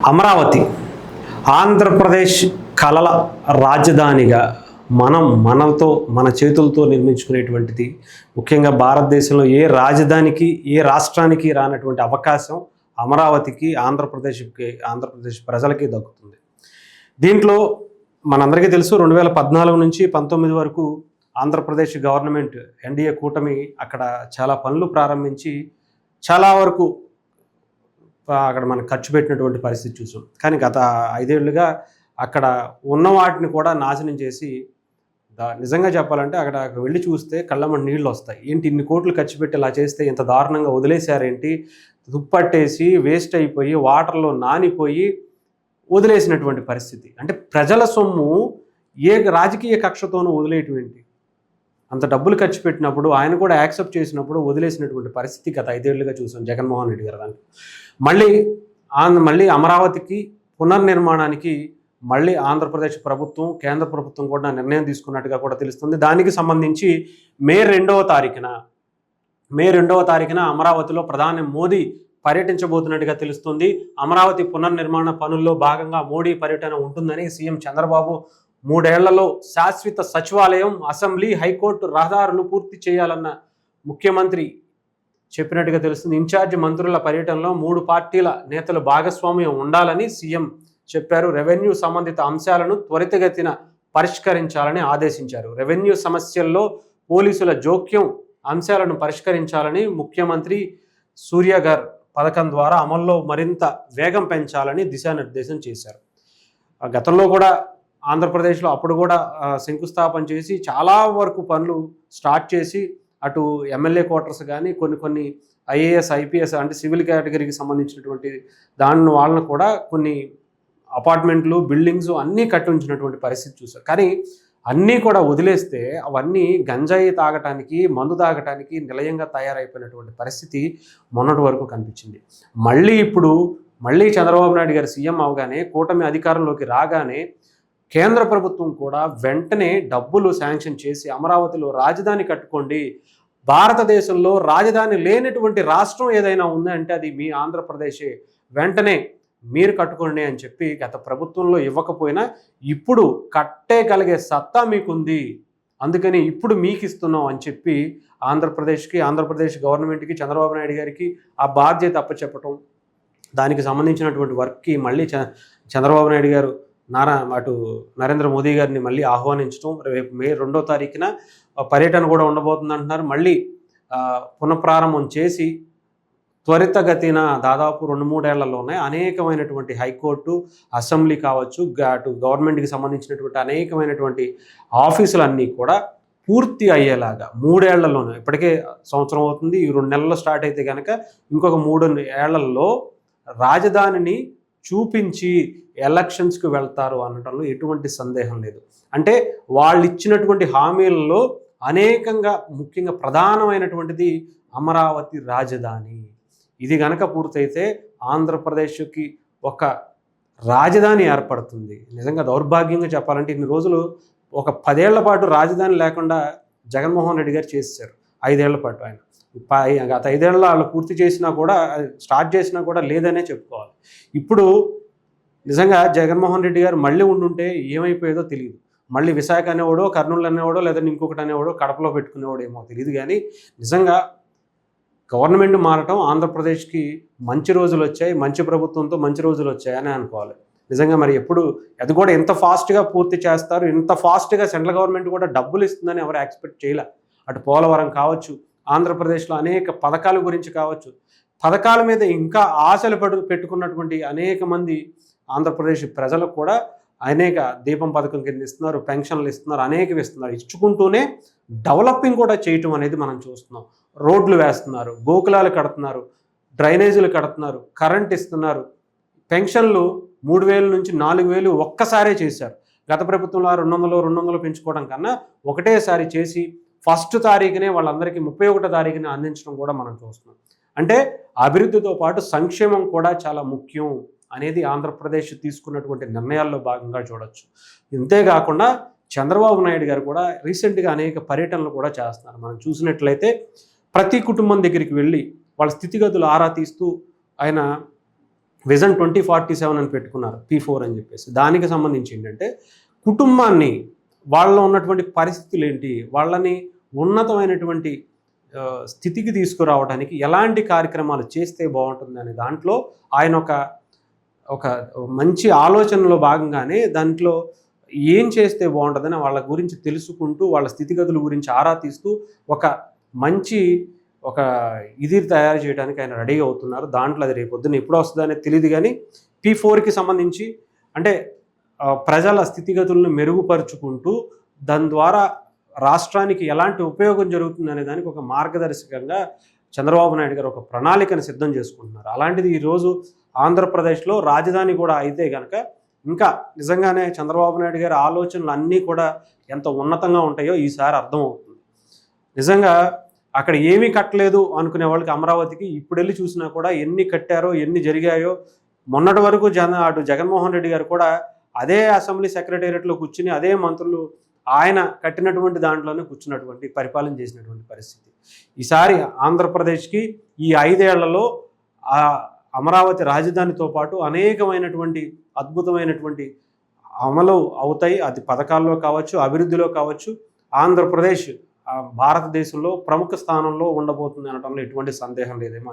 అమరావతి ఆంధ్రప్రదేశ్ కలల రాజధానిగా మనం మనతో మన చేతులతో నిర్మించుకునేటువంటిది. ముఖ్యంగా భారతదేశంలో ఏ రాజధానికి ఏ రాష్ట్రానికి రానటువంటి అవకాశం అమరావతికి ఆంధ్రప్రదేశ్కి ఆంధ్రప్రదేశ్ ప్రజలకి దక్కుతుంది. దీంట్లో మనందరికీ తెలుసు రెండు వేల పద్నాలుగు నుంచి పంతొమ్మిది వరకు ఆంధ్రప్రదేశ్ గవర్నమెంట్ ఎన్డీఏ కూటమి అక్కడ చాలా పనులు ప్రారంభించి చాలా వరకు అక్కడ మనం ఖర్చు పెట్టినటువంటి పరిస్థితి చూసాం. కానీ గత ఐదేళ్ళుగా అక్కడ ఉన్న వాటిని కూడా నాశనం చేసి నిజంగా చెప్పాలంటే అక్కడ వెళ్ళి చూస్తే కళ్ళమని నీళ్ళు వస్తాయి. ఏంటి ఇన్ని కోట్లు ఖర్చు పెట్టి ఇలా చేస్తే ఇంత దారుణంగా వదిలేశారేంటి? దుప్పట్టేసి వేస్ట్ అయిపోయి వాటర్లో నానిపోయి వదిలేసినటువంటి పరిస్థితి. అంటే ప్రజల సొమ్ము ఏ రాజకీయ కక్షతోనూ వదిలేటువంటి? అంత డబ్బులు ఖర్చు పెట్టినప్పుడు ఆయన కూడా యాక్సెప్ట్ చేసినప్పుడు వదిలేసినటువంటి పరిస్థితి గత ఐదేళ్ళుగా చూసాం జగన్మోహన్ రెడ్డి గారు దాంట్లో. మళ్ళీ ఆంధ్ర మళ్ళీ అమరావతికి పునర్నిర్మాణానికి మళ్ళీ ఆంధ్రప్రదేశ్ ప్రభుత్వం కేంద్ర ప్రభుత్వం కూడా నిర్ణయం తీసుకున్నట్టుగా కూడా తెలుస్తుంది. దానికి సంబంధించి మే రెండవ తారీఖున మే రెండవ తారీఖున అమరావతిలో ప్రధాని మోదీ పర్యటించబోతున్నట్టుగా తెలుస్తుంది. అమరావతి పునర్నిర్మాణ పనుల్లో భాగంగా మోడీ పర్యటన ఉంటుందని సీఎం చంద్రబాబు మూడేళ్ళలో శాశ్వత సచివాలయం అసెంబ్లీ హైకోర్టు రహదారులు పూర్తి చేయాలన్న ముఖ్యమంత్రి చెప్పినట్టుగా తెలుస్తుంది. ఇన్ఛార్జ్ మంత్రుల పర్యటనలో మూడు పార్టీల నేతలు భాగస్వామ్యం ఉండాలని సీఎం చెప్పారు. రెవెన్యూ సంబంధిత అంశాలను త్వరితగతిన పరిష్కరించాలని ఆదేశించారు. రెవెన్యూ సమస్యల్లో పోలీసుల జోక్యం అంశాలను పరిష్కరించాలని ముఖ్యమంత్రి సూర్య పథకం ద్వారా అమల్లో మరింత వేగం పెంచాలని దిశానిర్దేశం చేశారు. గతంలో కూడా ఆంధ్రప్రదేశ్లో అప్పుడు కూడా శంకుస్థాపన చేసి చాలా వరకు పనులు స్టార్ట్ చేసి అటు ఎమ్మెల్యే క్వార్టర్స్ కానీ కొన్ని కొన్ని ఐఏఎస్ ఐపీఎస్ అంటే సివిల్ కేటగిరీకి సంబంధించినటువంటి దాని వాళ్ళను కూడా కొన్ని అపార్ట్మెంట్లు బిల్డింగ్స్ అన్నీ కట్టి ఉంచినటువంటి పరిస్థితి చూసారు కానీ అన్నీ కూడా వదిలేస్తే అవన్నీ గంజాయి తాగటానికి మందు తాగటానికి నిలయంగా తయారైపోయినటువంటి పరిస్థితి మొన్నటి వరకు కనిపించింది. మళ్ళీ ఇప్పుడు మళ్ళీ చంద్రబాబు నాయుడు గారు సీఎం అవగానే కూటమి అధికారంలోకి రాగానే కేంద్ర ప్రభుత్వం కూడా వెంటనే డబ్బులు శాంక్షన్ చేసి అమరావతిలో రాజధాని కట్టుకోండి భారతదేశంలో రాజధాని లేనటువంటి రాష్ట్రం ఏదైనా ఉందంటే అది మీ ఆంధ్రప్రదేశే. వెంటనే మీరు కట్టుకోండి అని చెప్పి గత ప్రభుత్వంలో ఇవ్వకపోయినా ఇప్పుడు కట్టేయగలిగే సత్తా మీకుంది. అందుకని ఇప్పుడు మీకు ఇస్తున్నాం అని చెప్పి ఆంధ్రప్రదేశ్కి ఆంధ్రప్రదేశ్ గవర్నమెంట్కి చంద్రబాబు నాయుడు గారికి ఆ బాధ్యత అప్పచెప్పటం. దానికి సంబంధించినటువంటి వర్క్కి మళ్ళీ చంద్రబాబు నాయుడు గారు నారా అటు నరేంద్ర మోదీ గారిని మళ్ళీ ఆహ్వానించడం రేపు మే రెండో తారీఖున పర్యటన కూడా ఉండబోతుంది అంటున్నారు. మళ్ళీ పునఃప్రారంభం చేసి త్వరితగతిన దాదాపు రెండు మూడేళ్ళలోనే అనేకమైనటువంటి హైకోర్టు అసెంబ్లీ కావచ్చు అటు గవర్నమెంట్కి సంబంధించినటువంటి అనేకమైనటువంటి ఆఫీసులన్నీ కూడా పూర్తి అయ్యేలాగా మూడేళ్ళలోనే ఇప్పటికే సంవత్సరం అవుతుంది ఈ రెండు నెలల్లో స్టార్ట్ అయితే కనుక ఇంకొక మూడు ఏళ్ళలో రాజధానిని చూపించి ఎలక్షన్స్కి వెళ్తారు అనడంలో ఎటువంటి సందేహం లేదు. అంటే వాళ్ళు ఇచ్చినటువంటి హామీలలో అనేకంగా ముఖ్యంగా ప్రధానమైనటువంటిది అమరావతి రాజధాని. ఇది గనక పూర్తయితే ఆంధ్రప్రదేశ్కి ఒక రాజధాని ఏర్పడుతుంది. నిజంగా దౌర్భాగ్యంగా చెప్పాలంటే ఇన్ని రోజులు ఒక పదేళ్ళ పాటు రాజధాని లేకుండా జగన్మోహన్ రెడ్డి గారు చేశారు ఐదేళ్ళ పాటు ఆయన. గత ఐదేళ్ళ వాళ్ళు పూర్తి చేసినా కూడా స్టార్ట్ చేసినా కూడా లేదనే చెప్పుకోవాలి. ఇప్పుడు నిజంగా జగన్మోహన్ రెడ్డి గారు మళ్ళీ ఉండుంటే ఏమైపోయేదో తెలియదు మళ్ళీ విశాఖ అనేవాడో కర్నూలు అనేవాడో లేదంటే ఇంకొకటి అనేవాడో కడపలో పెట్టుకునేవాడో ఏమో తెలియదు కానీ నిజంగా గవర్నమెంట్ మారటం ఆంధ్రప్రదేశ్కి మంచి రోజులు వచ్చాయి మంచి ప్రభుత్వంతో మంచి రోజులు వచ్చాయని అనుకోవాలి. నిజంగా మరి ఎప్పుడు అది కూడా ఎంత ఫాస్ట్గా పూర్తి చేస్తారు ఇంత ఫాస్ట్గా సెంట్రల్ గవర్నమెంట్ కూడా డబ్బులు ఇస్తుందని ఎవరు ఎక్స్పెక్ట్ చేయలే. అటు పోలవరం కావచ్చు ఆంధ్రప్రదేశ్లో అనేక పథకాల గురించి కావచ్చు పథకాల మీద ఇంకా ఆశలు పడు పెట్టుకున్నటువంటి అనేక మంది ఆంధ్రప్రదేశ్ ప్రజలకు కూడా అనేక దీపం పథకం కింద ఇస్తున్నారు పెన్షన్లు ఇస్తున్నారు అనేకవి ఇస్తున్నారు. ఇచ్చుకుంటూనే డెవలపింగ్ కూడా చేయటం అనేది మనం చూస్తున్నాం. రోడ్లు వేస్తున్నారు గోకులాలు కడుతున్నారు డ్రైనేజీలు కడుతున్నారు కరెంట్ ఇస్తున్నారు. పెన్షన్లు మూడు వేల నుంచి నాలుగు వేలు ఒక్కసారే చేశారు. గత ప్రభుత్వంలో రెండు వందలు రెండు వందలు పెంచుకోవడం కన్నా ఒకటేసారి చేసి ఫస్ట్ తారీఖునే వాళ్ళందరికీ ముప్పై ఒకటో తారీఖున అందించడం కూడా మనం చూస్తున్నాం. అంటే అభివృద్ధితో పాటు సంక్షేమం కూడా చాలా ముఖ్యం అనేది ఆంధ్రప్రదేశ్ తీసుకున్నటువంటి నిర్ణయాల్లో భాగంగా చూడొచ్చు. ఇంతేకాకుండా చంద్రబాబు నాయుడు గారు కూడా రీసెంట్గా అనేక పర్యటనలు కూడా చేస్తున్నారు. మనం చూసినట్లయితే ప్రతి కుటుంబం దగ్గరికి వెళ్ళి వాళ్ళ స్థితిగతులు ఆరా తీస్తూ ఆయన విజన్ ట్వంటీ ఫార్టీ సెవెన్ అని పెట్టుకున్నారు పీ ఫోర్ అని చెప్పేసి. దానికి సంబంధించి ఏంటంటే కుటుంబాన్ని వాళ్ళలో ఉన్నటువంటి పరిస్థితులు ఏంటి? వాళ్ళని ఉన్నతమైనటువంటి స్థితికి తీసుకురావడానికి ఎలాంటి కార్యక్రమాలు చేస్తే బాగుంటుంది అనే దాంట్లో ఆయన ఒక ఒక మంచి ఆలోచనలో భాగంగానే దాంట్లో ఏం చేస్తే బాగుంటుందని వాళ్ళ గురించి తెలుసుకుంటూ వాళ్ళ స్థితిగతుల గురించి ఆరా తీస్తూ ఒక మంచి ఒక ఇది తయారు చేయడానికి ఆయన రెడీ అవుతున్నారు. దాంట్లో అది రేపు పొద్దున్న ఎప్పుడు వస్తుందనే తెలియదు కానీ పీ ఫోర్కి సంబంధించి అంటే ప్రజల స్థితిగతులను మెరుగుపరుచుకుంటూ దాని ద్వారా రాష్ట్రానికి ఎలాంటి ఉపయోగం జరుగుతుంది అనే దానికి ఒక మార్గదర్శకంగా చంద్రబాబు నాయుడు గారు ఒక ప్రణాళికను సిద్ధం చేసుకుంటున్నారు. అలాంటిది ఈరోజు ఆంధ్రప్రదేశ్లో రాజధాని కూడా అయితే కనుక ఇంకా నిజంగానే చంద్రబాబు నాయుడు గారి ఆలోచనలు అన్నీ కూడా ఎంత ఉన్నతంగా ఉంటాయో ఈసారి అర్థమవుతుంది. నిజంగా అక్కడ ఏమీ కట్టలేదు అనుకునే వాళ్ళకి అమరావతికి ఇప్పుడు వెళ్ళి చూసినా కూడా ఎన్ని కట్టారో ఎన్ని జరిగాయో మొన్నటి వరకు జన అటు జగన్మోహన్ రెడ్డి గారు కూడా అదే అసెంబ్లీ సెక్రటేరియట్లో కూర్చుని అదే మంత్రులు ఆయన కట్టినటువంటి దాంట్లోనే కూర్చున్నటువంటి పరిపాలన చేసినటువంటి పరిస్థితి. ఈసారి ఆంధ్రప్రదేశ్కి ఈ ఐదేళ్ళలో ఆ అమరావతి రాజధానితో పాటు అనేకమైనటువంటి అద్భుతమైనటువంటి అమలు అవుతాయి. అది పథకాల్లో కావచ్చు అభివృద్ధిలో కావచ్చు. ఆంధ్రప్రదేశ్ భారతదేశంలో ప్రముఖ స్థానంలో ఉండబోతుంది అనడంలో ఎటువంటి సందేహం లేదేమో